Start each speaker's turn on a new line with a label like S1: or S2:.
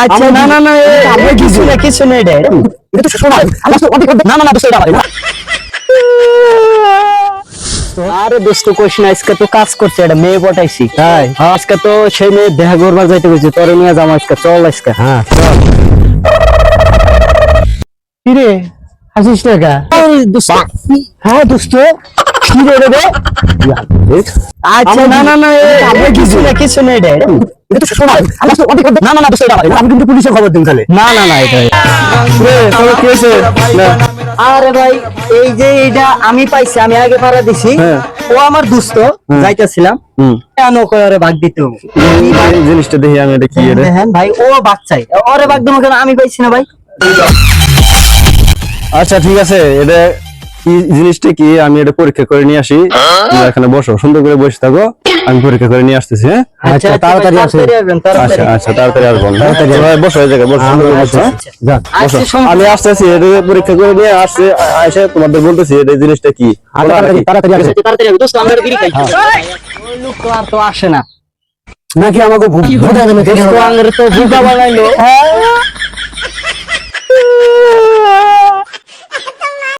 S1: আচ্ছা না না না কিছু না কিছু না এটা
S2: তো শোনা
S1: না না না দোস্ত এটা আরে দোস্ত কোশ না আজকে তো কাজ করছে এটা মেয়ে পটাইছি।
S2: তাই?
S1: হ্যাঁ, আজকে তো সেই মেয়ে দেখা করবার যাইতে কইছে তোরে নিয়ে যাম আজকে চল আজকে।
S2: হ্যাঁ চল। কি রে হাসিস না
S1: দোস্ত
S2: হ্যাঁ দোস্ত কি রে রে
S1: আচ্ছা না না না কিছু না কিছু না এটা এটা-
S2: এটা তো শোনা
S1: না না না দোস্ত এটা
S2: আমি কিন্তু পুলিশে খবর দিন তাহলে।
S1: না না না এটা
S2: রে কি হয়েছে
S1: আরে ভাই এই যে এইটা আমি পাইছি আমি আগে ভাড়া দিছি।
S2: হ্যাঁ।
S1: ও আমার দুস্থ যাইতেছিলাম। কেন কই ভাগ দিতে
S2: জিনিসটা দেখি আমি এটা কি রে?
S1: ভাই ও বাচ্চাই ওরে ভাগ দেবো কেন? আমি পাইছি না ভাই।
S2: আচ্ছা ঠিক আছে। এটা কি জিনিসটা কি? আমি এটা পরীক্ষা করে নিয়ে আসি। এখানে বসো সুন্দর করে বসে থাকো। আমি পরীক্ষা করে নিয়ে আসতেছি হ্যাঁ?
S1: আচ্ছা তাড়াতাড়ি আসবেন
S2: আচ্ছা আচ্ছা তাড়াতাড়ি আসব তাড়াতাড়ি বসো এই জায়গায় বসো বসো। হ্যাঁ? যাক, বসো।
S1: আসছি, সমস্যা
S2: আমি আসতেছি এটা পরীক্ষা করে নিয়ে আসছে এসে তোমাদের বলতেছি এটা এই জিনিসটা কি? তাড়াতাড়ি তাড়াতাড়ি আসো।
S1: তাড়াতাড়ি দোস্ত আমরা বিড়ি খাই ওই লোক তো আর তো আসে না।
S2: নাকি আমাকে ভূত ভূত
S1: তো বানাইলো